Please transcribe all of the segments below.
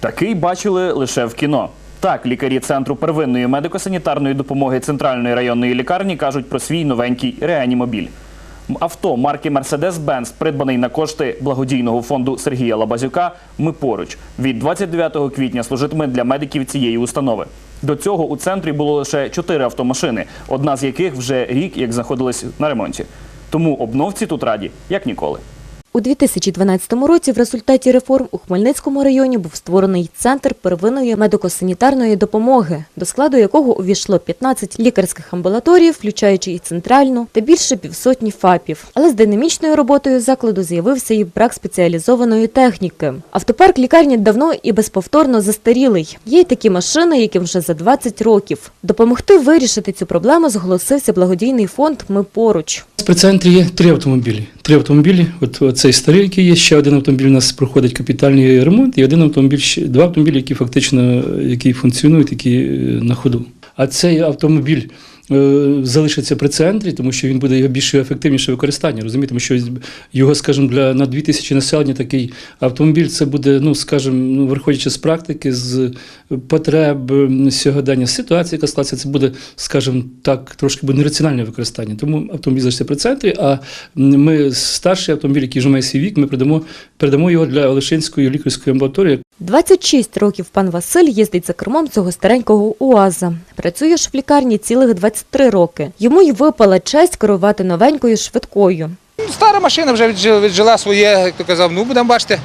Такий бачили лише в кіно. Так, лікарі центру первинної медико-санітарної допомоги центральної районної лікарні кажуть про свій новенький реанімобіль. Авто марки Mercedes-Benz, придбаний на кошти благодійного фонду Сергія Лабазюка. Ми поруч від 29 квітня служитиме для медиків цієї установи. До цього у центрі було лише чотири автомашини, одна з яких вже рік як знаходилась на ремонті. Тому обновці тут раді як ніколи. У 2012 році в результаті реформ у Хмельницькому районі був створений центр первинної медико-санітарної допомоги, до складу якого увійшло 15 лікарських амбулаторій, включаючи і центральну, та більше півсотні ФАПів. Але з динамічною роботою закладу з'явився і брак спеціалізованої техніки. Автопарк лікарні давно і безповторно застарілий. Є й такі машини, яким вже за 20 років. Допомогти вирішити цю проблему зголосився благодійний фонд Ми поруч. При центрі є три автомобілі. Три автомобілі. От цей старий, який є, ще один автомобіль у нас проходить капітальний ремонт, і один автомобіль, два автомобілі, які фактично які функціонують, які е, на ходу. А цей автомобіль е, залишиться при центрі, тому що він буде більш ефективніше використання. Розумієте, тому що його, скажімо, для на 2000 населення такий автомобіль це буде, ну скажімо, ну, виходячи з практики, з потреб сьогодення, ситуації, яка склалася, це буде, скажімо так, трошки буде нераціональне використання. Тому автомобіль залишиться при центрі. А ми старший автомобіль, який вже має свій вік, ми передамо, передамо його для Олешинської лікарської амбулаторії, 26 років пан Василь їздить за кермом цього старенького УАЗа. Працює ж в лікарні цілих 23 роки. Йому й випала честь керувати новенькою швидкою. Стара машина вже віджила, своє, як то казав, ну будемо бачити.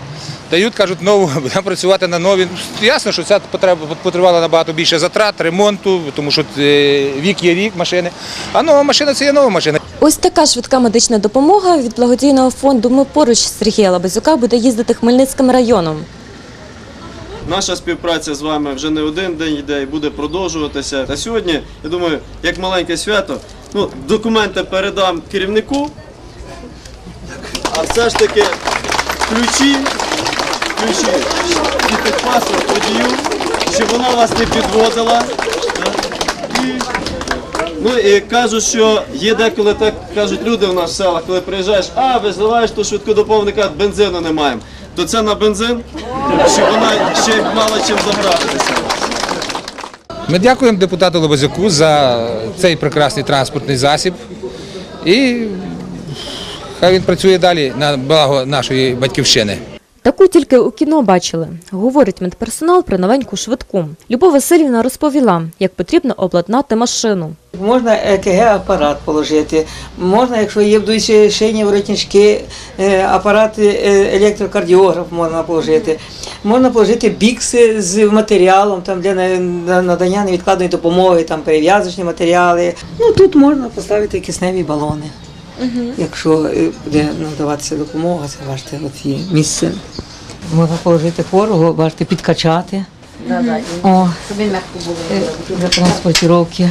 Дають, кажуть, нову, будемо працювати на новій. Ясно, що ця потреба потребувала набагато більше затрат, ремонту, тому що е, вік є вік машини. А нова машина це є нова машина. Ось така швидка медична допомога від благодійного фонду Ми поруч Сергія Лабазюка буде їздити Хмельницьким районом. Наша співпраця з вами вже не один день йде і буде продовжуватися. Та сьогодні, я думаю, як маленьке свято, ну, документи передам керівнику, а все ж таки ключі, ключі і техпаспорт водію, щоб вона вас не. І, ну і кажуть, що є деколи так кажуть люди в в селах, коли приїжджаєш, а визиваєш ту швидку допомогу, кажуть, бензину не маємо. То це на бензин, щоб вона ще мала чим загратися. Ми дякуємо депутату Лобозяку за цей прекрасний транспортний засіб. І хай він працює далі на благо нашої батьківщини. Таку тільки у кіно бачили, говорить медперсонал про новеньку швидку. Любов Васильівна розповіла, як потрібно обладнати машину. Можна ЕКГ-апарат положити, можна, якщо є вдуючі шийні воротнички, е, апарат е, електрокардіограф можна положити. Можна положити бікси з матеріалом там, для на- на- надання невідкладної допомоги, там перев'язочні матеріали. Ну тут можна поставити кисневі балони. Якщо е, буде надаватися допомога, це бачите, от є місце. Можна положити хворого, бачите, підкачати. О, е, для транспортировки.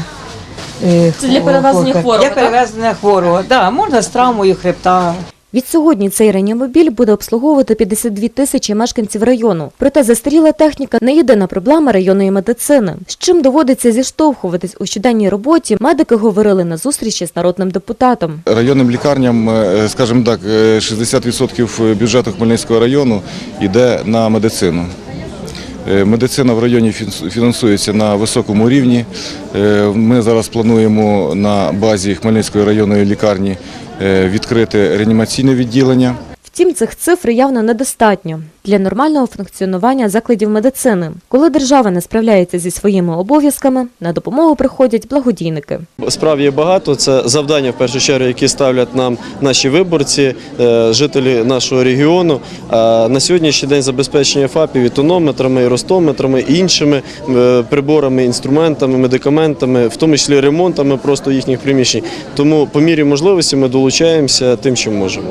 е, Це для перевезення хворого, Для перевезення хворого, так, да, можна з травмою хребта. Від сьогодні цей реанімобіль буде обслуговувати 52 тисячі мешканців району. Проте застаріла техніка не єдина проблема районної медицини. З чим доводиться зіштовхуватись у щоденній роботі, медики говорили на зустрічі з народним депутатом. Районним лікарням, е, скажімо так, е, 60% бюджету Хмельницького району йде на медицину. Е, Медицина в районі фінансується на високому рівні. Е, Ми зараз плануємо на базі Хмельницької районної лікарні е, відкрити реанімаційне відділення. Втім, цих цифр явно недостатньо для нормального функціонування закладів медицини. Коли держава не справляється зі своїми обов'язками, на допомогу приходять благодійники. Справ є багато. Це завдання в першу чергу, які ставлять нам наші виборці, е, жителі нашого регіону. А на сьогоднішній день забезпечення ФАПів і тонометрами, і ростометрами, і іншими е, приборами, інструментами, медикаментами, в тому числі ремонтами просто їхніх приміщень. Тому по мірі можливості ми долучаємося тим, чим можемо.